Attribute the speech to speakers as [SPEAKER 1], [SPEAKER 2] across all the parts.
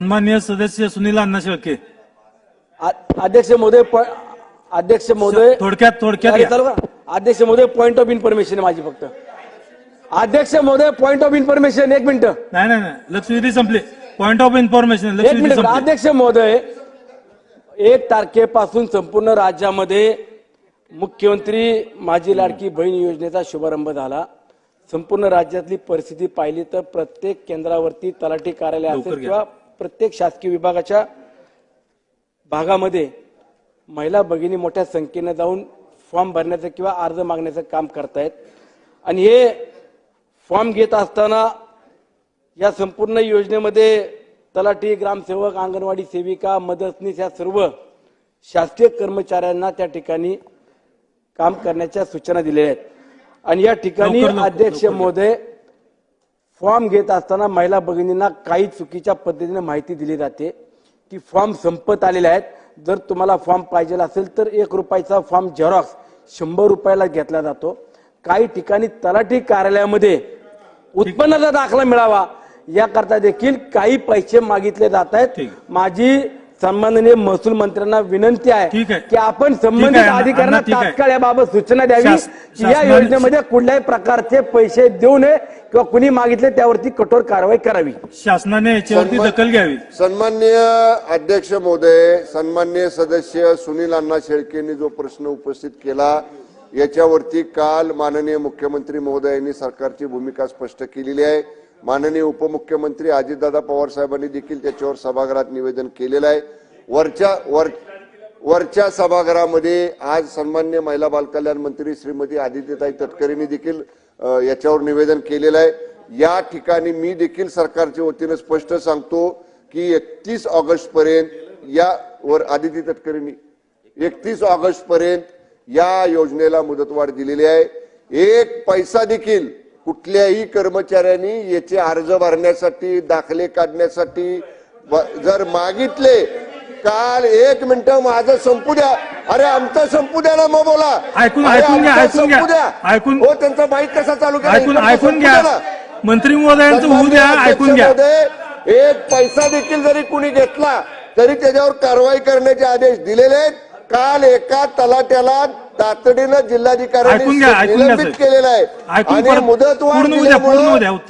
[SPEAKER 1] सन्मान्य सदस्य सुनील अण्णा शेळके.
[SPEAKER 2] अध्यक्ष महोदय अध्यक्ष महोदय
[SPEAKER 1] थोडक्यात थोडक्यात?
[SPEAKER 2] अध्यक्ष महोदय पॉइंट ऑफ इन्फॉर्मेशन आहे माझी फक्त. अध्यक्ष महोदय पॉइंट ऑफ इन्फॉर्मेशन एक मिनिट.
[SPEAKER 1] नाही नाही नाही लक्षवेधी संपली. पॉइंट ऑफ इन्फॉर्मेशन
[SPEAKER 2] मिनिट अध्यक्ष महोदय एक तारखेपासून संपूर्ण राज्यामध्ये मुख्यमंत्री माझी लाडकी बहीण योजनेचा शुभारंभ झाला. संपूर्ण राज्यातली परिस्थिती पाहिली तर प्रत्येक केंद्रावरती तलाठी कार्यालय असेल. किंवा प्रत्येक शासकीय विभागाच्या भागामध्ये महिला भगिनी मोठ्या संख्येनं जाऊन फॉर्म भरण्याचं किंवा अर्ज मागण्याचं काम करतायत आणि हे फॉर्म घेत असताना या संपूर्ण योजनेमध्ये तलाठी ग्रामसेवक अंगणवाडी सेविका मदतनीस या सर्व शासकीय कर्मचाऱ्यांना त्या ठिकाणी काम करण्याच्या सूचना दिलेल्या आहेत आणि या ठिकाणी अध्यक्ष. महोदय फॉर्म घेत असताना महिला भगिनींना काही चुकीच्या पद्धतीने माहिती दिली जाते. की फॉर्म संपत आलेले आहेत. जर तुम्हाला फॉर्म पाहिजे असेल तर एक रुपयाचा फॉर्म झेरॉक्स शंभर रुपयाला घेतला जातो. काही ठिकाणी तलाठी कार्यालयामध्ये उत्पन्नाचा दाखला मिळावा याकरता देखील काही पैसे मागितले जात आहेत. माझी सन्माननीय महसूल मंत्र्यांना विनंती आहे. की आपण संबंधित अधिकाऱ्यांना. तात्काळ याबाबत सूचना द्यावी या योजनेमध्ये कुठल्याही प्रकारचे पैसे देऊ नये किंवा कुणी मागितले त्यावरती कठोर कारवाई करावी
[SPEAKER 1] शासनाने याच्यावरती दखल घ्यावी
[SPEAKER 3] सन्मान्य अध्यक्ष महोदय सन्मान्य सदस्य सुनील अण्णा शेळकेंनी जो प्रश्न उपस्थित केला याच्यावरती काल माननीय मुख्यमंत्री महोदयांनी सरकारची भूमिका स्पष्ट केलेली आहे माननीय उपमुख्यमंत्री अजितदादा पवार साहेबांनी देखील त्याच्यावर सभागृहात निवेदन केलेलं आहे. वरच्या वर वरच्या सभागृहामध्ये आज सन्मान्य महिला बालकल्याण मंत्री श्रीमती आदित्यताई तटकरेंनी देखील याच्यावर निवेदन केलेलं आहे. या ठिकाणी मी देखील सरकारच्या वतीनं स्पष्ट सांगतो की एकतीस ऑगस्ट पर्यंत या वर आदिती तटकरेंनी एकतीस ऑगस्ट पर्यंत या योजनेला मुदतवाढ दिलेली आहे. एक पैसा देखील कुठल्याही कर्मचाऱ्यांनी याचे अर्ज भरण्यासाठी दाखले काढण्यासाठी जर मागितले काल एक मिनिट माझं संपू द्या. अरे आमचं संपू द्या ना मग बोला.
[SPEAKER 1] ऐकून- ऐकून घ्या, ऐकून घ्या.
[SPEAKER 3] संपू
[SPEAKER 1] ऐकून-
[SPEAKER 3] हो त्यांचा माईक कसा चालू केला?
[SPEAKER 1] ऐकून ऐकून घ्या. मंत्री महोदयांचं होऊ द्या ऐकून घ्या.
[SPEAKER 3] एक पैसा देखील जरी कुणी घेतला तरी त्याच्यावर कारवाई करण्याचे आदेश दिलेले आहेत. काल एका तलाट्याला तातडीनं जिल्हाधिकाऱ्यांनी निलंबित. केलेलं आहे. आणि मुदतवाढ.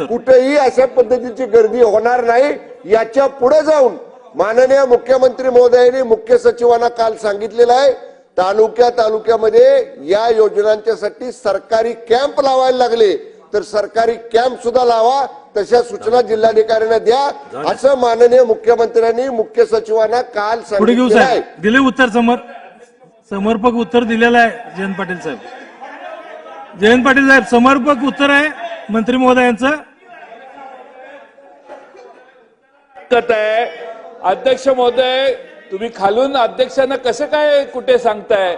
[SPEAKER 3] कुठेही अशा पद्धतीची गर्दी होणार नाही. याच्यापुढे जाऊन माननीय मुख्यमंत्री महोदयांनी मुख्य सचिवांना काल सांगितलेलं आहे तालुक्या तालुक्यामध्ये या योजनांच्यासाठी सरकारी कॅम्प लावायला लागले. तर सरकारी कॅम्प सुद्धा लावा तशा सूचना जिल्हाधिकाऱ्यांना द्या. असं माननीय मुख्यमंत्र्यांनी मुख्य सचिवांना काल सांगितलेलं आहे.
[SPEAKER 1] दिले उत्तर समोर. समर्पक उत्तर दिलेलं आहे जयंत पाटील साहेब. जयंत पाटील साहेब समर्पक उत्तर आहे मंत्री महोदयांचं.
[SPEAKER 4] आहे. अध्यक्ष महोदय तुम्ही खालून अध्यक्षांना कसं काय कुठे सांगताय?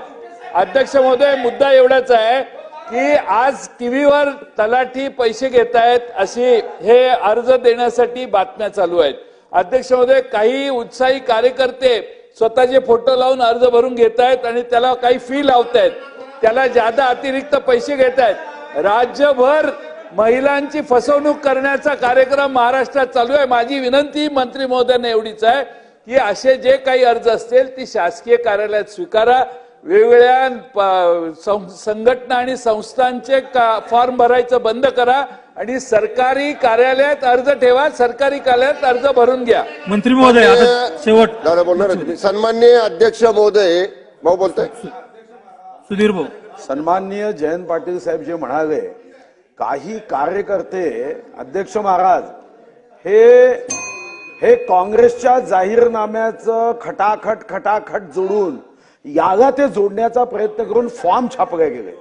[SPEAKER 4] अध्यक्ष महोदय मुद्दा एवढाच आहे की आज टीव्हीवर तलाठी पैसे घेत आहेत अशी हे अर्ज देण्यासाठी बातम्या चालू आहेत. अध्यक्ष महोदय काही उत्साही कार्यकर्ते स्वतःचे फोटो लावून अर्ज भरून घेत आहेत आणि त्याला काही फी लावतायत. त्याला ज्यादा अतिरिक्त पैसे घेत आहेत राज्यभर महिलांची फसवणूक करण्याचा कार्यक्रम महाराष्ट्रात चालू आहे. माझी विनंती मंत्री महोदयांना एवढीच आहे की असे जे काही अर्ज असतील ती शासकीय कार्यालयात स्वीकारा. वेगवेगळ्या प- सं- संघटना आणि संस्थांचे का- फॉर्म भरायचं बंद करा. आणि सरकारी कार्यालयात अर्ज ठेवा सरकारी कार्यालयात अर्ज भरून घ्या.
[SPEAKER 1] मंत्री महोदय आता शेवट.
[SPEAKER 3] दादा बोलणार तुम्ही. सन्माननीय अध्यक्ष महोदय भाऊ बोलतोय.
[SPEAKER 1] सुधीर भाऊ.
[SPEAKER 5] सन्माननीय जयंत पाटील साहेब जे म्हणाले काही कार्यकर्ते अध्यक्ष महाराज हे हे काँग्रेसच्या जाहीरनाम्याचं खटाखट खटाखट जोडून याला ते जोडण्याचा प्रयत्न करून फॉर्म छापले गेले.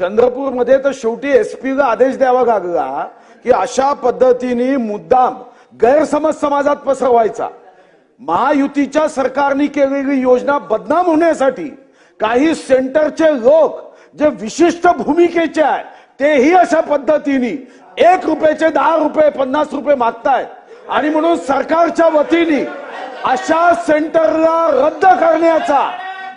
[SPEAKER 5] चंद्रपूरमध्ये तर शेवटी एसपीला आदेश द्यावा लागला की अशा पद्धतीने मुद्दाम गैरसमज समाजात पसरवायचा. महायुतीच्या सरकारने केलेली योजना बदनाम होण्यासाठी काही सेंटरचे लोक जे विशिष्ट भूमिकेचे आहे तेही अशा पद्धतीने एक रुपयाचे दहा रुपये पन्नास रुपये मागतायत. आणि म्हणून सरकारच्या वतीने अशा सेंटरला रद्द करण्याचा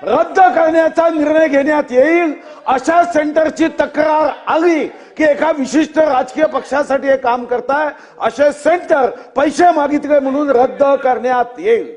[SPEAKER 5] रद्द करण्याचा निर्णय घेण्यात येईल अशा सेंटरची तक्रार आली की एका विशिष्ट राजकीय पक्षासाठी हे काम करताय असे सेंटर पैसे मागितले म्हणून रद्द करण्यात येईल.